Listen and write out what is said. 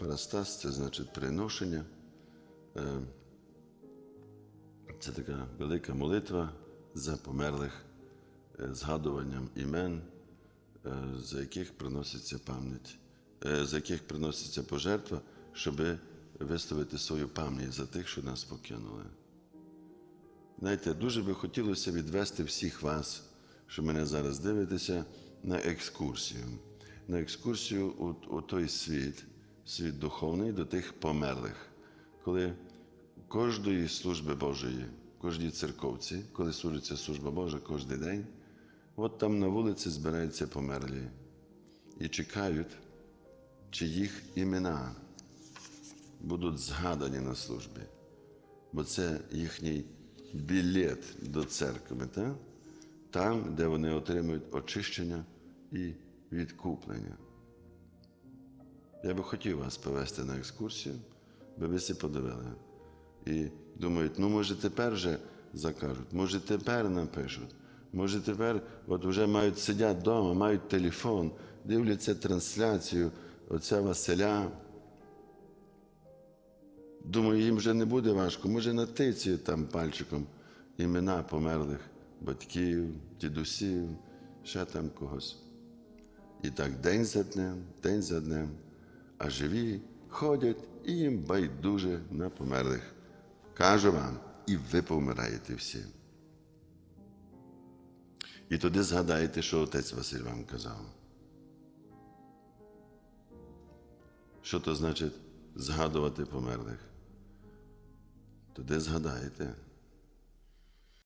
Парастас це значить приношення. Це така велика молитва за померлих, згадуванням імен, за яких приноситься пам'ять, за яких приноситься пожертва, щоб виставити свою пам'ять за тих, що нас покинули. Знаєте, дуже би хотілося відвести всіх вас, що мене зараз дивитеся, на екскурсію. На екскурсію у, у той світ, світ духовний до тих померлих, коли кожної служби Божої, кожній церковці, коли служиться служба Божа кожен день, от там на вулиці збираються померлі і чекають, чи їх імена будуть згадані на службі бо це їхній білет до церкви, так? там, де вони отримують очищення і відкуплення. Я би хотів вас повести на екскурсію, би ви всі подивили. І думають, ну може тепер вже закажуть, може тепер напишуть, може тепер от вже мають сидять вдома, мають телефон, дивляться трансляцію отця Василя. Думаю, їм вже не буде важко. Може натицюють там пальчиком імена померлих батьків, дідусів, ще там когось. І так день за днем, день за днем, а живі ходять і їм байдуже на померлих. Кажу вам, і ви помираєте всі. І тоді згадайте, що отець Василь вам казав. Що то значить згадувати померлих? Тоді згадаєте,